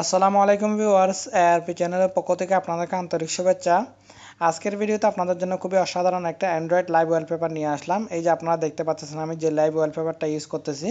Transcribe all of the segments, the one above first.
আসসালামু আলাইকুম viewers ARP চ্যানেলের পক্ষ থেকে আপনাদেরকে আন্তরিক শুভেচ্ছা। আজকের ভিডিওতে আপনাদের জন্য খুবই অসাধারণ একটা অ্যান্ড্রয়েড লাইভ ওয়ালপেপার নিয়ে আসলাম। এই যে আপনারা দেখতে পাচ্ছেন আমি যে লাইভ ওয়ালপেপারটা ইউজ করতেছি,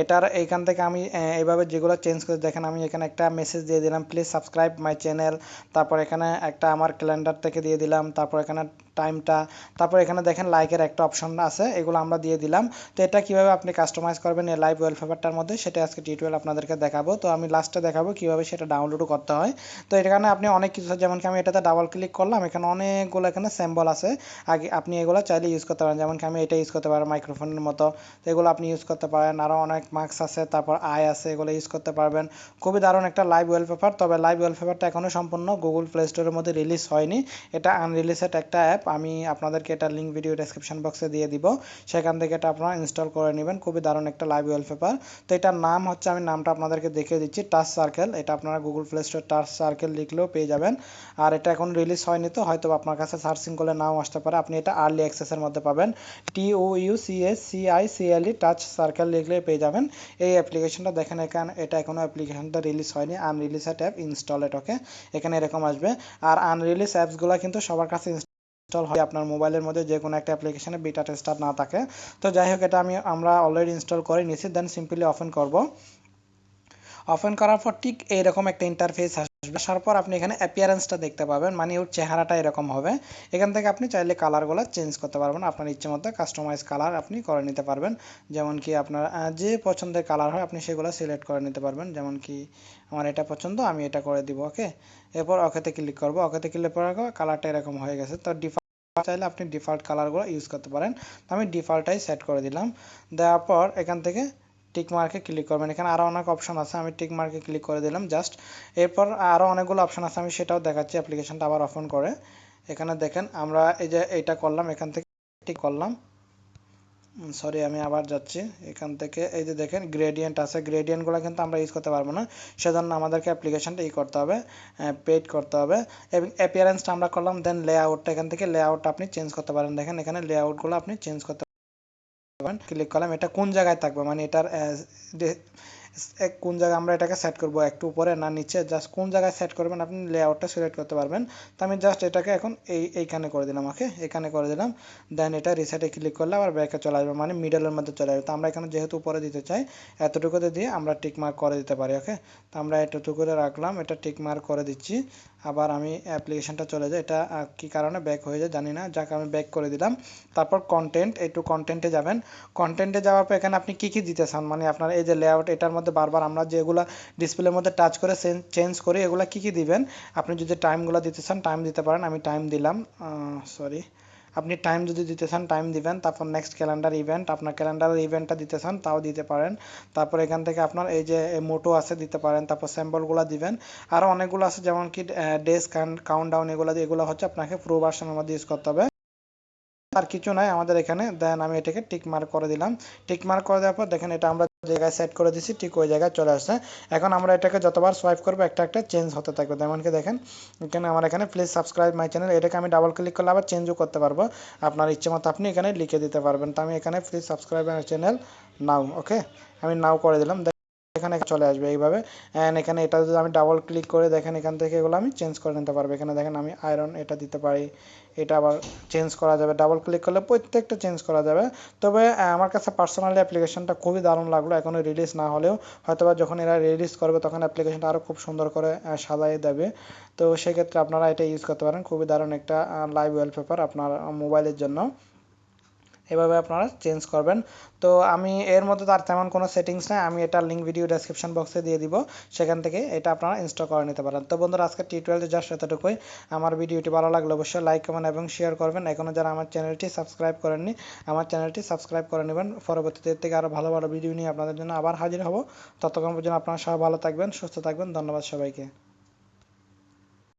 এটার এইখান থেকে আমি এইভাবে যেগুলো চেঞ্জ করে দেখেন, আমি এখানে একটা মেসেজ দিয়ে দিলাম প্লিজ সাবস্ক্রাইব মাই চ্যানেল তারপর এখানে একটা আমার ক্যালেন্ডার থেকে দিয়ে দিলাম, তারপর এখানে টাইমটা তারপর এখানে দেখেন লাইকের একটা অপশন আছে, এগুলো আমরা দিয়ে দিলাম। তো এটা কীভাবে আপনি কাস্টমাইজ করবেন এই লাইভ ওয়েলপেপারটার মধ্যে, সেটা আজকে টিউটোরিয়াল আপনাদেরকে দেখাবো। তো আমি লাস্টে দেখাবো কীভাবে সেটা ডাউনলোডও করতে হয়। তো এখানে আপনি অনেক কিছু যেমন কি আমি এটাতে ডাবল ক্লিক করলাম, এখানে অনেকগুলো এখানে স্যাম্বল আছে। আগে আপনি এগুলো চাইলে ইউজ করতে পারেন। যেমন কি আমি এটা ইউজ করতে পারেন মাইক্রোফোনের মতো। তো এগুলো আপনি ইউজ করতে পারেন। আরও অনেক মার্কস আছে, তারপর আই আছে, এগুলো ইউজ করতে পারবেন। খুবই দারুণ একটা লাইভ ওয়েলপেপার তবে লাইভ ওয়েলপেপারটা এখনও সম্পূর্ণ গুগল প্লে স্টোরের মধ্যে রিলিজ হয়নি। এটা আনরিলিজেড একটা অ্যাপ আমি আপনাদেরকে এটা লিঙ্ক ভিডিও ডেসক্রিপশন বক্সে দিয়ে দিব। সেখান থেকে এটা আপনারা ইনস্টল করে নেবেন। খুবই দারুণ একটা লাইভ ওয়ালপেপার তো এটার নাম হচ্ছে, আমি নামটা আপনাদেরকে দেখিয়ে দিচ্ছি টাচ সার্কেল এটা আপনারা Google play store touch circle লিখলেও পেয়ে যাবেন। আর এটা এখন রিলিজ হয়নি তো, হয়তো আপনার কাছে সার্চিং করলে নাও আসতে পারে। আপনি এটা আর্লি অ্যাক্সেসের মধ্যে পাবেন। T O U C S C I C L E touch circle লিখলে পেয়ে যাবেন। এই অ্যাপ্লিকেশনটা দেখেন এখানে, এটা এখনও অ্যাপ্লিকেশনটা রিলিজ হয়নি। আনরিলিজেড অ্যাপ ইনস্টল এট ওকে এখানে এরকম আসবে। আর আনরিলিজ অ্যাপসগুলো কিন্তু সবার কাছে ইনস্টল হয় আপনার মোবাইলের মধ্যে যে কোনো একটা অ্যাপ্লিকেশনে বিটা টেস্টার না থাকে। তো যাই হোক, এটা আমি, আমরা অলরেডি ইনস্টল করে নিয়েছি দেন সিম্পলি ওপেন করব। ওপেন করার পর ঠিক এইরকম একটা ইন্টারফেস আসার পর আপনি এখানে অ্যাপিয়ারেন্সটা দেখতে পাবেন মানে ওর চেহারাটা এরকম হবে। এখান থেকে আপনি চাইলে কালারগুলো চেঞ্জ করতে পারবেন। আপনার ইচ্ছে মতো কাস্টমাইজ কালার আপনি করে নিতে পারবেন। যেমন কি আপনার যে পছন্দের কালার হয় আপনি সেগুলো সিলেক্ট করে নিতে পারবেন। যেমন কি আমার এটা পছন্দ, আমি এটা করে দিব ওকে এরপর ওকেতে ক্লিক করব। ওকেতে ক্লিক করার কালারটা এরকম হয়ে গেছে। তো ডিফল্ট চাইলে আপনি ডিফল্ট কালারগুলো ইউজ করতে পারেন। তো আমি ডিফল্টটাই সেট করে দিলাম। দেওয়ার পর এখান থেকে টিক মার্কে ক্লিক করবেন। এখানে আরও অনেক অপশন আছে, আমি টিক মার্কে ক্লিক করে দিলাম জাস্ট এরপর আরও অনেকগুলো অপশন আছে, আমি সেটাও দেখাচ্ছি অ্যাপ্লিকেশনটা আবার অফন করে। এখানে দেখেন, আমরা এই যে এইটা করলাম, এখান থেকে টিক করলাম। সরি আমি আবার যাচ্ছি। এখান থেকে এই যে দেখেন গ্রেডিয়েন্ট আছে। গ্রেডিয়েন্টগুলো কিন্তু আমরা ইউজ করতে পারব না। সেজন্য আমাদেরকে অ্যাপ্লিকেশনটা ই করতে হবে পেড করতে হবে। এবং অ্যাপিয়ারেন্সটা আমরা করলাম দেন লেআউটটা এখান থেকে লেআউটটা আপনি চেঞ্জ করতে পারেন। দেখেন, এখানে লেআউটগুলো আপনি চেঞ্জ করতে পারেন ক্লিক করলাম, এটা কোন জায়গায় থাকবে? মানে এটার কোন জায়গায় আমরা এটাকে সেট করব? একটু উপরে না নিচে জাস্ট কোন জায়গায় সেট করবেন আপনি? লেআউটটা সিলেক্ট করতে পারবেন। তো আমি জাস্ট এটাকে এখন এই, এইখানে করে দিলাম ওকে এখানে করে দিলাম। দেন এটা রিসেটে ক্লিক করলে আবার ব্যাকে চলে আসবে মানে মিডলের মধ্যে চলে আসবে। তো আমরা এখানে যেহেতু উপরে দিতে চাই, এতটুকুতে দিয়ে আমরা টিক মার্ক করে দিতে পারি ওকে তো আমরা এতটুকু করে রাখলাম, এটা টিক মার্ক করে দিচ্ছি। আবার আমি অ্যাপ্লিকেশনটা চলে যায় এটা কি কারণে ব্যাক হয়ে যায় জানি না। যাকে, আমি ব্যাক করে দিলাম। তারপর কন্টেন্ট একটু কন্টেন্টে যাবেন। কন্টেন্টে যাওয়ার পর এখানে আপনি কী কী দিতে চান? মানে আপনার এই যে লেআউট এটার মধ্যে বারবার আমরা যেগুলো ডিসপ্লের মধ্যে টাচ করে চেঞ্জ করি এগুলো কী কী দিবেন? আপনি যদি টাইমগুলো দিতে চান টাইম দিতে পারেন। আমি টাইম দিলাম। সরি আপনি টাইম যদি দিতে চান টাইম দিবেন, তারপর নেক্সট ক্যালেন্ডার ইভেন্ট আপনার ক্যালেন্ডারের ইভেন্টটা দিতে চান, তাও দিতে পারেন। তারপর এখান থেকে আপনার এই যে মোটো আছে, দিতে পারেন। তারপর স্যাম্পলগুলো দিবেন। আরও অনেকগুলো আছে, যেমন কি ডেস কাউন্ট ডাউন এগুলো এগুলো হচ্ছে আপনাকে প্রো ভার্সনের মধ্যে ইউজ করতে হবে। আর কিছু নাই আমাদের এখানে। দেন আমি এটাকে টিক মার্ক করে দিলাম। টিক মার্ক করে দেওয়ার পর দেখেন এটা আমরা জায়গায় সেট করে দিছি, ঠিক ওই জায়গায় চলে আসছে। এখন আমরা এটাকে যতবার সোয়াইপ করব, একটা একটা চেঞ্জ হতে থাকবে। যেমন কি দেখেন, এখানে আমার এখানে প্লিজ সাবস্ক্রাইব মাই চ্যানেল এটাকে আমি ডাবল ক্লিক করলে আবার চেঞ্জও করতে পারব। আপনার ইচ্ছে মতো আপনি এখানে লিখে দিতে পারবেন। তো আমি এখানে please subscribe my channel now okay আমি নাও করে দিলাম। এখানে চলে আসবে এইভাবে। অ্যান্ড এখানে এটা যদি আমি ডাবল ক্লিক করে দেখেন, এখান থেকে এগুলো আমি চেঞ্জ করে নিতে পারব। এখানে দেখেন আমি আয়রন এটা দিতে পারি। এটা আবার চেঞ্জ করা যাবে। ডাবল ক্লিক করলে প্রত্যেকটা চেঞ্জ করা যাবে। তবে আমার কাছে পার্সোনালি অ্যাপ্লিকেশনটা খুবই দারুণ লাগল। এখনও রিলিজ না হলেও হয়তোবা যখন এরা রিলিজ করবে, তখন অ্যাপ্লিকেশনটা আরও খুব সুন্দর করে সাজাই দেবে। তো সেক্ষেত্রে আপনারা এটা ইউজ করতে পারেন। খুবই দারুণ একটা লাইভ ওয়ালপেপার আপনার মোবাইলের জন্য। এভাবে আপনারা চেঞ্জ করবেন। তো আমি এর মধ্যে তার তেমন কোনো সেটিংস নাই, আমি এটা লিঙ্ক ভিডিও ডেসক্রিপশন বক্সে দিয়ে দিব, সেখান থেকে এটা আপনারা ইনস্টল করে নিতে পারেন। তো বন্ধুরা, আজকে টিউটোরিয়ালটি জাস্ট এতটুকুই। আমার ভিডিওটি ভালো লাগলে অবশ্যই লাইক কমেন্ট এবং শেয়ার করবেন। এখনও যারা আমার চ্যানেলটি সাবস্ক্রাইব করেননি, আমার চ্যানেলটি সাবস্ক্রাইব করে নেবেন। পরবর্তীতে থেকে আরও ভালো ভালো ভিডিও নিয়ে আপনাদের জন্য আবার হাজির হব। ততক্ষণ পর্যন্ত আপনারা সবাই ভালো থাকবেন, সুস্থ থাকবেন। ধন্যবাদ সবাইকে।